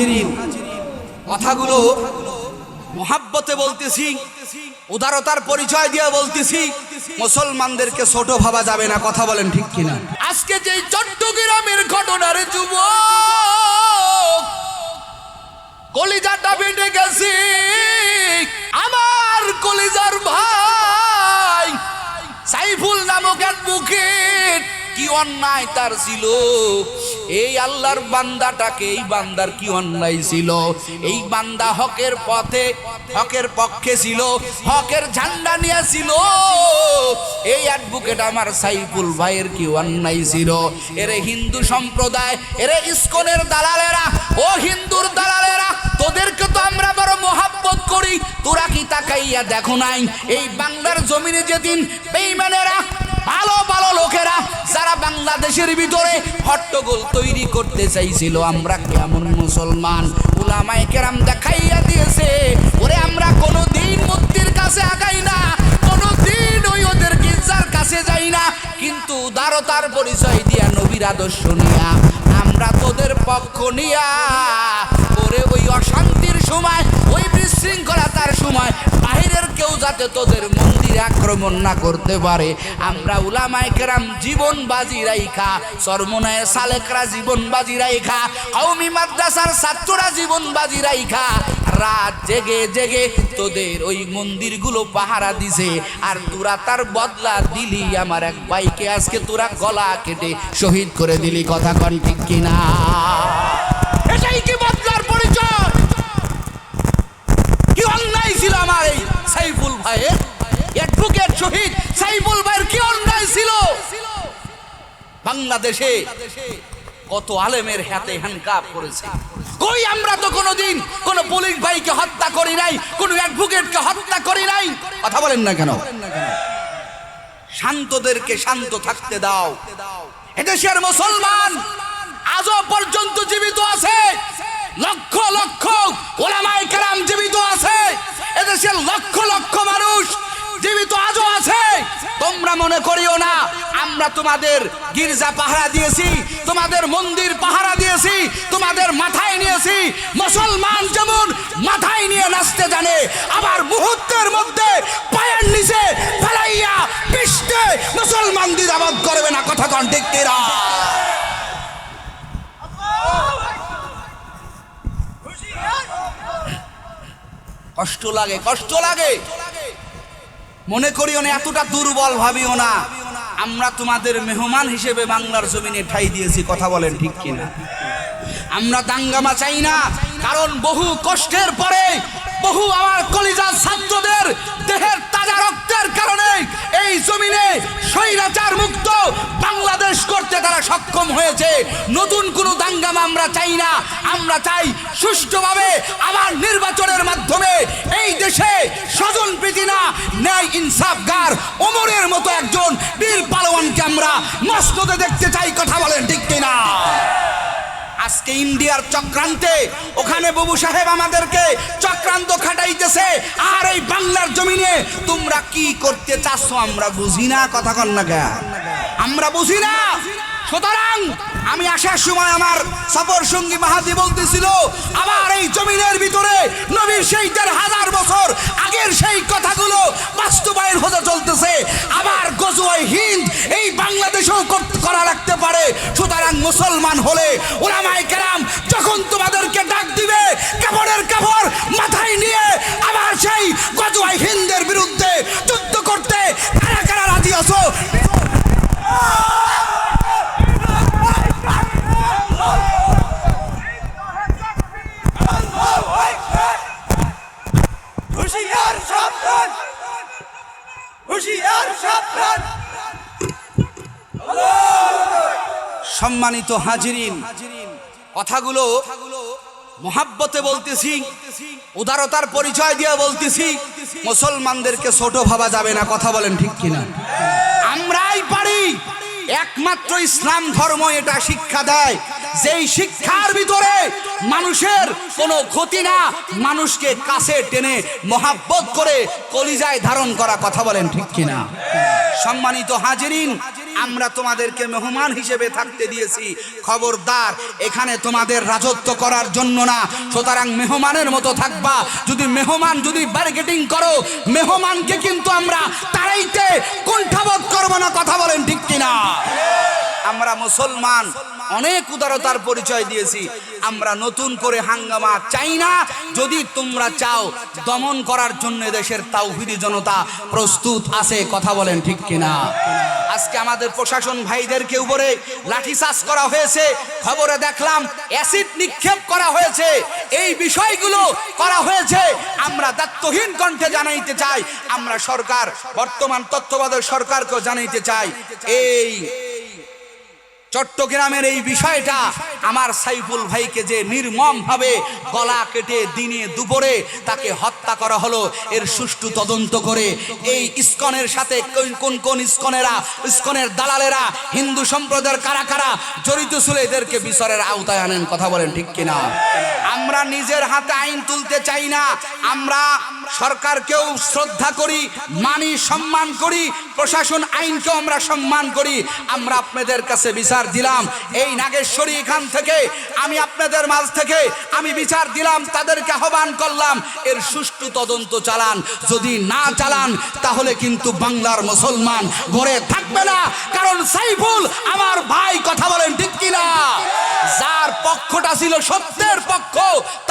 সম্মানিত হাজিরিন, কথাগুলো মোহাব্বতে বলতেছি, উদারতার পরিচয় দিয়ে বলতেছি, মুসলমানদেরকে ছোট ভাবা যাবে না, কথা বলেন ঠিক কিনা? আজকে যে চট্টগ্রামের ঘটনার যুব কলিজাটা বেটে গেছে, আমার কলিজার ভাই কি অন্যায় তার ছিল? এই আল্লাহর বান্দাটাকে, এই বান্দার কি অন্যায় ছিল? এই বান্দা হকের পথে, হকের পক্ষে ছিল, হকের ঝান্ডা নিয়ে ছিল এই অ্যাডভোকেট আমার সাইফুল ভাইয়ের কি অন্যায় ছিল? এরে হিন্দু সম্প্রদায়, এরে ইস্কনের দালালেরা, ও হিন্দুর দালালেরা, তোদেরকে তো আমরা বড় মোহাব্বত করি। তোরা কি তাকাইয়া দেখো নাই? এই বাংলার জমিনে যেদিন বেইমানেরা ভালো ভালো লোকেরা যারা বাংলাদেশের ভিতরে হট্টগোল তৈরি করতে চাইছিল, আমরা কেমন মুসলমান? উলামায়ে কেরাম দেখাইয়া দিয়েছে, ওরে আমরা কোনো দিন মূর্তির কাছে আগাই না কোনো দিন ওই ওদের গির্জার কাছে যাই না। কিন্তু উদারতার পরিচয় দিয়া নবীর আদর্শ নিয়া, আমরা তোদের পক্ষ নিয়া যাতে তোদের মন্দিরে আক্রমণ না করতে পারে। আমরা উলামায়ে কেরাম জীবন বাজি রাইখা সরমনায় সালেকরা জীবন বাজি রাইখা, কওমি মাদ্রাসার ছাত্ররা জীবন বাজি রাইখা। রাত জেগে জেগে তোদের ওই মন্দিরগুলো পাহারা দিছে, আর তোরা তার বদলা দিলি আমার এক বাইকে আজকে তোরা গলা কেটে শহীদ করে দিলি, কথা কন ঠিক কিনা এটাই কি বদলার পরিচয় কি অন্যায় ছিল আমার এই সাইফুল অ্যাডভোকেট শহীদ সাইফুল ভাইয়ের কি অন্যায় ছিল? বাংলাদেশে কত আলেমের হাতে হ্যান্ডকাপ করেছে। কই আমরা তো কোনোদিন কোন পুলিশ ভাইকে হত্যা করি নাই, কোন অ্যাডভোকেটকে হত্যা করি নাই? কথা বলেন না কেন? শান্তদেরকে শান্ত থাকতে দাও। এদেশের মুসলমান আজও পর্যন্ত জীবিত আছে। লক্ষ লক্ষ ওলামাই কারাম জীবিত আছে। এদেশের লক্ষ লক্ষ মানুষ জীবিত আজও আছে। তোমরা মনে করিও না, আমরা তোমাদের গির্জা পাহারা দিয়েছি, তোমাদের মন্দির পাহারা দিয়েছি, তোমাদের মাথায় নিয়েছি। মুসলমান যেমন মাথায় নিয়ে নাচতে জানে, আবার মুহূর্তের মধ্যে পায়ের নিচে ফেলাইয়া পিষ্টে মুসলমান দিদাবাদ করবে না। কথা কন ঠিক কিনা? কষ্ট লাগে কষ্ট লাগে। মনে করিও না, এতটা দুর্বল ভাবিও না। আমরা তোমাদের মেহমান হিসেবে বাংলার জমিনে ঠাই দিয়েছি, কথা বলেন ঠিক কিনা? আমরা দাঙ্গামা চাই না, কারণ বহু কষ্টের পরে বহু আমার কলিজার ছাত্রদের দেহের তাজা রক্তের কারণে এই জমিনে স্বৈরাচার মুক্ত বাংলাদেশ করতে তারা সক্ষম হয়েছে। নতুন কোনো দাঙ্গামা আমরা চাই না। আমরা চাই সুষ্ঠুভাবে আবার নির্বাচনের মাধ্যমে এই দেশে স্বজন প্রীতি না, ন্যায় ইনসাফগার ওমরের মতো একজন বীর পালোয়ানকে আমরা মস্কতে দেখতে চাই। কথা বলেন ঠিক কিনা? আজকে ইন্ডিয়ার চক্রান্তে ওখানে বাবু সাহেব আমাদেরকে চক্রান্ত খাটাইতেছে। আর এই বাংলার জমিনে তোমরা কি করতে চাচ্ছ আমরা বুঝি না, কথা কন না আমরা বুঝি না। সুতরাং আমি আসার সময় আমার সফর সঙ্গী মাহাদি বলতেছিল, আবার এই জমিনের ভিতরে নবীর সেই দেড় হাজার বছর আগের সেই কথাগুলো বাস্তবায়ন হতে চলতেছে। আবার গজুয়াই হিন্দ এই বাংলাদেশেও করা রাখতে পারে। সুতরাং মুসলমান হলে ওলামাই কেরাম যখন তোমাদেরকে ডাক দিবে, কাপড়ের কাপড় মাথায় নিয়ে আবার সেই গজুয়াই হিন্দের বিরুদ্ধে যুদ্ধ করতে কারা কারা রাজি আছো? হুশিয়ার সাবধান। হুশিয়ার সাবধান। সম্মানিত হাজিরিন, কথাগুলো মোহাব্বতে বলতেছি, উদারতার পরিচয় দিয়ে বলতেছি, মুসলমানদেরকে ছোট ভাবা যাবে না, কথা বলেন ঠিক কিনা? আমরাই পারি, একমাত্র ইসলাম ধর্ম এটা শিক্ষা দেয়। যেই শিক্ষার ভিতরে মানুষের কোনো ক্ষতি না, মানুষকে কাছে টেনে মহাব্বত করে কলিজায় ধারণ করা কথা বলেন ঠিক কিনা? সম্মানিত হাজিরিন, আমরা তোমাদেরকে মেহমান হিসেবে থাকতে দিয়েছি। খবরদার, এখানে তোমাদের রাজত্ব করার জন্য না। সুতরাং মেহমানের মতো থাকবা। যদি মেহমান যদি বার্গেটিং করো, মেহমানকে কিন্তু আমরা তারাইতে কণ্ঠাবোধ করব না, কথা বলেন ঠিক কিনা? আমরা মুসলমান, অনেক উদারতার পরিচয় দিয়েছি। আমরা নতুন করে হাঙ্গামা চাই না। যদি তোমরা চাও দমন করার জন্য দেশের তাওহিদি জনতা প্রস্তুত আছে, কথা বলেন ঠিক কিনা? আজকে আমাদের প্রশাসন ভাইদেরকে উপরে লাঠিচার্জ করা হয়েছে। খবরে দেখলাম অ্যাসিড নিক্ষেপ করা হয়েছে। এই বিষয়গুলো করা হয়েছে। আমরা দায়িত্বহীন কণ্ঠে জানাইতে চাই। আমরা সরকার, বর্তমান তত্ত্বাবধায়ক সরকারকেও জানাইতে চাই। এই চট্টগ্রামের এই বিষয়টা আমার সাইফুল ভাইকে যে নির্মম ভাবে গলা কেটে দিনে দুপুরে তাকে হত্যা করা হলো, এর সুষ্ঠু তদন্ত করে এই ইস্কনের সাথে কোন কোন কোন ইস্কনেরা, ইস্কনের দালালেরা, হিন্দু সম্প্রদায়ের কারা কারা জড়িত ছিল, এদেরকে বিচারের আওতায় আনেন, কথা বলেন ঠিক কিনা? আমরা নিজের হাতে আইন তুলতে চাই না, আমরা সরকারকেও শ্রদ্ধা করি, মানি সম্মান করি, প্রশাসন আইনকেও আমরা সম্মান করি, আমরা আপনাদের কাছে বিচার দিলাম। এই নাগেশ্বরী এখান থেকে, আমি আপনাদের মাঝ থেকে, আমি বিচার দিলাম, তাদেরকে আহ্বান করলাম, এর সুষ্ঠু তদন্ত চালান। যদি না চালান, তাহলে কিন্তু বাংলার মুসলমান ঘরে থাকবে না। কারণ সাইফুল, আমার ভাই কথা বলেন ঠিক কিনা? যার পক্ষটা ছিল সত্যের পক্ষ,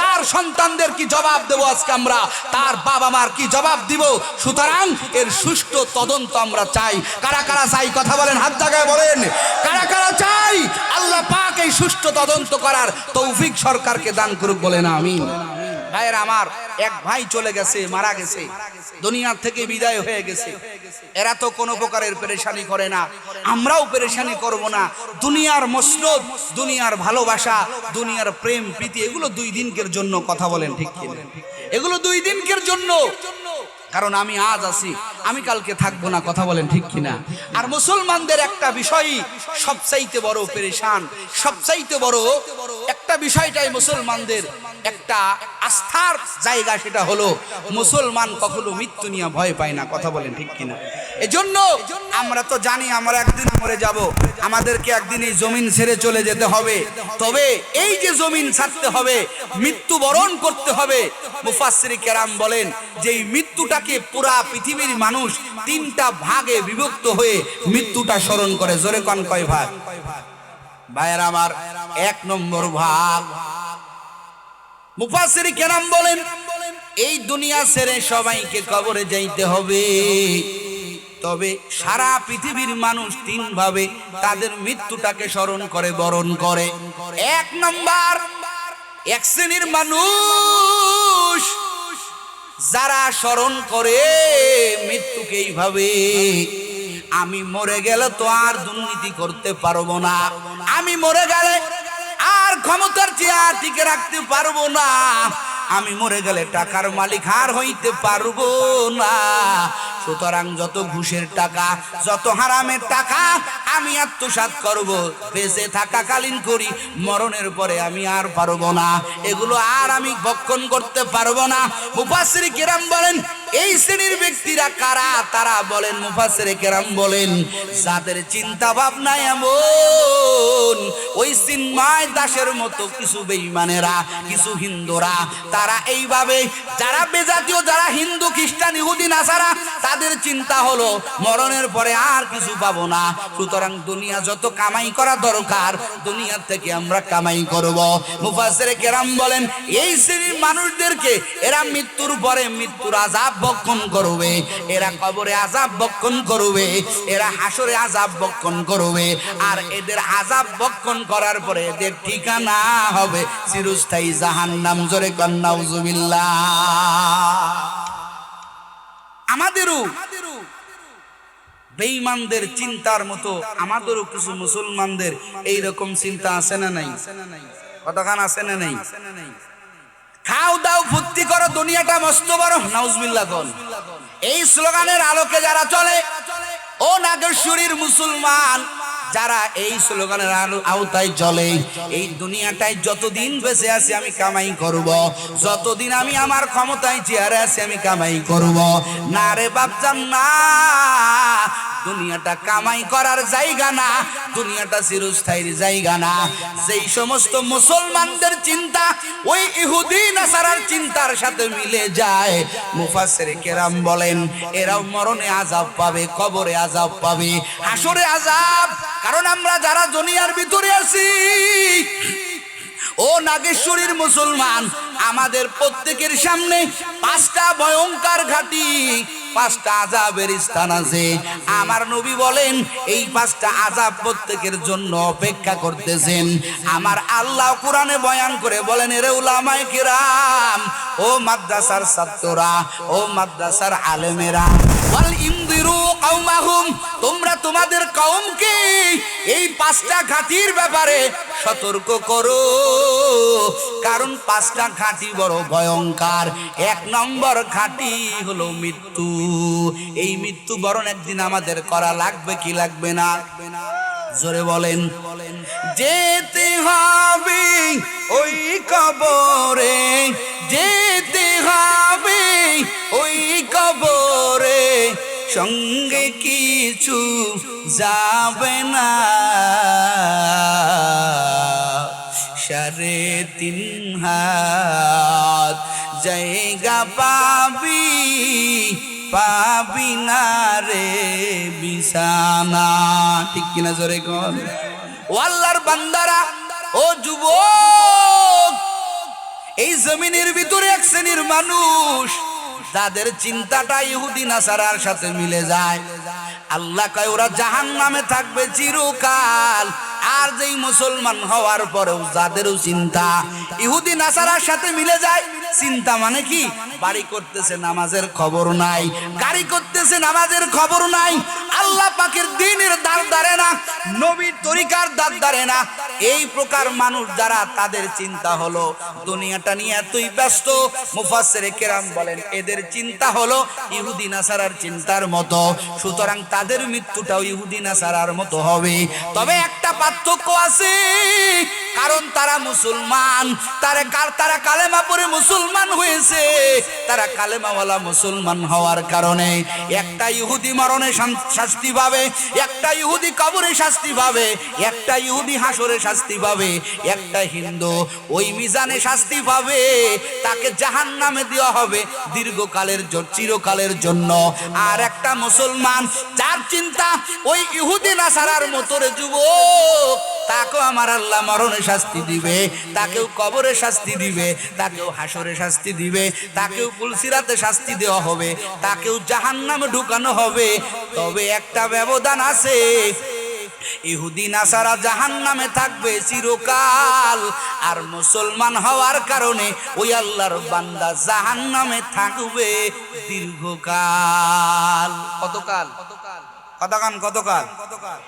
তার সন্তানদের কি জবাব দেবো আজকে আমরা? তার বাবা মার কি জবাব দিব? সুতরাং এর সুষ্ঠু তদন্ত আমরা চাই। কারা কারা চাই কথা বলেন, হাত জায়গায় বলেন। কারা কারা চাই আল্লাহ পাক এই সুষ্ঠু তদন্ত করার তৌফিক সরকারকে দান করুক বলেন আমি ভাইয়ের আমার, এক ভাই চলে গেছে, মারা গেছে। দুনিয়ার থেকে বিদায় হয়ে গেছে। এরা তো কোনো প্রকারের পেরেশানি করে না। আমরাও পেরেশানি করব না। দুনিয়ার মসনদ, দুনিয়ার ভালোবাসা, দুনিয়ার প্রেম, প্রীতি, এগুলো দুই দিনকের জন্য কথা বলেন ঠিক এগুলো দুই দিনকের জন্য। কারণ আমি আজ আছি, আমি কালকে থাকব না, কথা বলেন ঠিক কিনা? আর মুসলমানদের একটা বিষয়ই সবচাইতে বড় পেরেশান, সবচাইতে বড় একটা বিষয়টাই মুসলমানদের একটা আস্থার জায়গা সেটা হলো মুসলমান কখনো মৃত্যু নিয়ে ভয় পায় না, কথা বলেন ঠিক কিনা? এজন্য আমরা তো জানি আমরা একদিন মরে যাব। আমাদেরকে একদিন এই জমিন ছেড়ে চলে যেতে হবে। তবে এই যে জমিন ছাড়তে হবে মৃত্যু বরণ করতে হবে। মুফাসসির কেরাম বলেন যে এই মৃত্যুটাকে পুরা পৃথিবীর মানুষ তিনটা ভাগে বিভক্ত হয়ে মৃত্যুটা স্মরণ করে। জোরে কন কয় ভাগ? ভাইয়ের আমার এক নম্বর ভাগ। মুফাসসির কেরাম বলেন, এই দুনিয়া ছেড়ে সবাইকে কবরে যাইতে হবে। তবে সারা পৃথিবীর মানুষ তিন ভাবে তাদের মৃত্যুটাকে স্মরণ করে, বরণ করে। এক নম্বর, এক শ্রেণির মানুষ যারা স্মরণ করে মৃত্যুকে এইভাবে, আমি মরে গেলে তো আর দুর্নীতি করতে পারব না। আমি মরে গেলে আর ক্ষমতার চেয়ার টিকে রাখতে পারব না। আমি মরে গেলে টাকার মালিক আর হইতে পারব না। সুতরাং যত ঘুষের টাকা, যত হারামের টাকা আমি আত্মসাৎ করব, বেঁচে থাকাকালীন করি, মরণের পরে আমি আর পারব না। এগুলো আর আমি ভক্ষণ করতে পারব না। মুফাসির কিরাম বলেন, এই শ্রেণির ব্যক্তিরা কারা? তারা বলেন মুফাসির কেরাম বলেন, যাদের চিন্তা ভাবনা এমন ওই সিনমায় দাসের মতো কিছু কিছু হিন্দুরা, তারা এইভাবে যারা বেজাতীয়, যারা হিন্দু, খ্রিস্টান, ইহুদি, নাসারা, তাদের চিন্তা হলো মরণের পরে আর কিছু পাবো না। সুতরাং দুনিয়া যত কামাই করা দরকার দুনিয়ার থেকে আমরা কামাই করব। মুফাসির কেরাম বলেন, এই শ্রেণির মানুষদেরকে এরা মৃত্যুর পরে মৃত্যুর আজাব বক্ষণ করবে। এরা কবরে আজাব বক্ষণ করবে, এরা হাসরে আজাব বক্ষণ করবে, আর এদের আজাব বক্ষণ করার পরে এদের ঠিকানা হবে চিরস্থায়ী জাহান্নাম। জোরে কন্নাউজুবিল্লাহ আমাদেরও বেঈমানদের চিন্তার মতো, আমাদেরও কিছু মুসলমানদের এই রকম চিন্তা আছে না নাই? কতখান আছে না নাই? খাও দাও, ফুর্তি করো, দুনিয়াটা মস্ত বড়। নাউজবিল্লাহ কোন। এই স্লোগানের আলোকে যারা চলে, ও নাগেশ্বরীর মুসলমান যারা এই স্লোগানের আওতায় চলে, এই দুনিয়াটায় যতদিন বেঁচে আছি আমি কামাই করব। যতদিন আমি আমার ক্ষমতায় চেয়ারে আছি আমি কামাই করব। না রে বাপজান, না। দুনিয়াটা কামাই করার জায়গা না, দুনিয়াটা চিরস্থায়ীর জায়গা না। সেই সমস্ত মুসলমানদের চিন্তা, ওই ইহুদি নাসারার চিন্তার সাথে মিলে যায়। মুফাসসির কেরাম বলেন, এরাও মরণে আযাব পাবে, কবরে আযাব পাবে। হাসরে আযাব, কারণ আমরা যারা দুনিয়ার ভিতরে আছি, ও নাগেশ্বরীর মুসলমান, আমাদের প্রত্যেকের সামনে পাঁচটা ভয়ঙ্কর ঘাটি পাঁচটা আজাবের স্থান আছে। আমার নবী বলেন, এই পাঁচটা আজাব প্রত্যেকের জন্য অপেক্ষা করতেছেন। আমার আল্লাহ কোরআনে বয়ান করে বলেন, এরে উলামায় কিরাম, ও মাদ্রাসার ছাত্ররা, ও মাদ্রাসার আলেমেরা, ওয়াল কওমাহুম তোমরা তোমাদের কওমকে এই পাঁচটা ঘাটির ব্যাপারে সতর্ক করো। কারণ পাঁচটা ঘাঁটি বড় ভয়ঙ্কর। এক নম্বর ঘাটি হলো মৃত্যু। এই মৃত্যু বরণ একদিন আমাদের করা লাগবে কি লাগবে না? জোরে বলেন। যেতে হবে ওই কবরে, যেতে হবে ওই কবরে। সঙ্গে কিছু যাবে না। সাড়ে তিন হাত জায়গা পাবি পাবি না রে বিছানা। ঠিক কিনা জোরে কর ও আল্লাহর বান্দারা, ও যুবক, এই জমিনের ভিতরে এক শ্রেণির মানুষ যাদের চিন্তাটা ইহুদি নাসারার সাথে মিলে যায়। আল্লাহ কয় ওরা জাহান নামে থাকবে চিরকাল। আর যেই মুসলমান হওয়ার পরেও যাদেরও চিন্তা, ইহুদি, নাসারার সাথে মিলে যায়। চিন্তা মানে কি? বাড়ি করতেছে, নামাজের খবর নাই। গাড়ি করতেছে, নামাজের খবর নাই। আল্লাহ পাকের দিনের দাঁড় দাঁড়ে না, নবীর তরিকার দাঁড় দাঁড়ে না। এই প্রকার মানুষ যারা, তাদের চিন্তা হলো, দুনিয়াটা নিয়ে এতই ব্যস্ত। মুফাসসির কেরাম বলেন, এদের চিন্তা হলো ইহুদি, নাসারার চিন্তার মতো। সুতরাং তাদের মৃত্যুটাও ইহুদি, নাসারার মতো হবে। তবে একটা পার্থক্য আছে কারণ তারা মুসলমান। তারা তারা কালেমা পরে মুসলমান হয়েছে। তারা কালেমাওয়ালা মুসলমান হওয়ার কারণে একটা ইহুদি মরণে শাস্তি পাবে, একটা ইহুদি কবরে শাস্তি পাবে, একটা ইহুদি হাসরে শাস্তি পাবে, একটা হিন্দু ওই মিজানে শাস্তি পাবে। তাকে জাহান নামে দেওয়া হবে দীর্ঘকালের চিরকালের জন্য। আর একটা মুসলমান, যার চিন্তা ওই ইহুদি নাসারার মতরে যুবক তাকে আমার আল্লাহ মরণে শাস্তি দিবে তাকেও কবরে শাস্তি দিবে তাকেও হাসরে শাস্তি দিবে তাকেও কুলসিরাতে শাস্তি দেওয়া হবে তাকেও জাহান নামে ঢুকানো হবে। তবে একটা ব্যবধান আছে ইহুদি নাসারা জাহান নামে থাকবে চিরকাল আর মুসলমান হওয়ার কারণে ওই আল্লাহর বান্দা জাহান নামে থাকবে দীর্ঘকাল। কতকাল? কতকাল? কতকাল?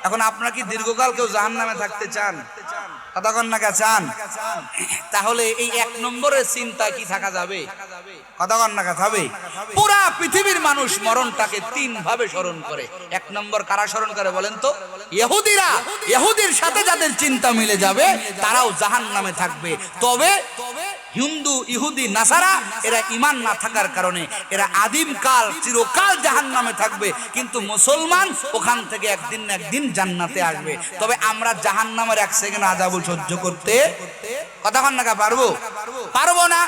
এখন আপনারা কি দীর্ঘকাল কেউ জাহান নামে থাকতে চান? কতক্ষণ না কে চান তাহলে এই এক নম্বরের চিন্তা কি থাকা যাবে? কতক্ষণ না হবে। পুরা পৃথিবীর মানুষ মরণটাকে তিন ভাবে স্মরণ করে। এক নম্বর কারা স্মরণ করে বলেন তো? ইহুদিরা। ইহুদির সাথে যাদের চিন্তা মিলে যাবে, তারাও জাহান নামে থাকবে। তবে হিন্দু, ইহুদি, নাসারা, এরা ইমান না থাকার কারণে এরা আদিম কাল, চিরকাল জাহান নামে থাকবে। কিন্তু মুসলমান ওখান থেকে একদিন না একদিন জান্নাতে আসবে। তবে আমরা জাহান নামের এক সেকেন্ড আজাবু সহ্য করতে কতক্ষণ নাকা পারব? পারব না।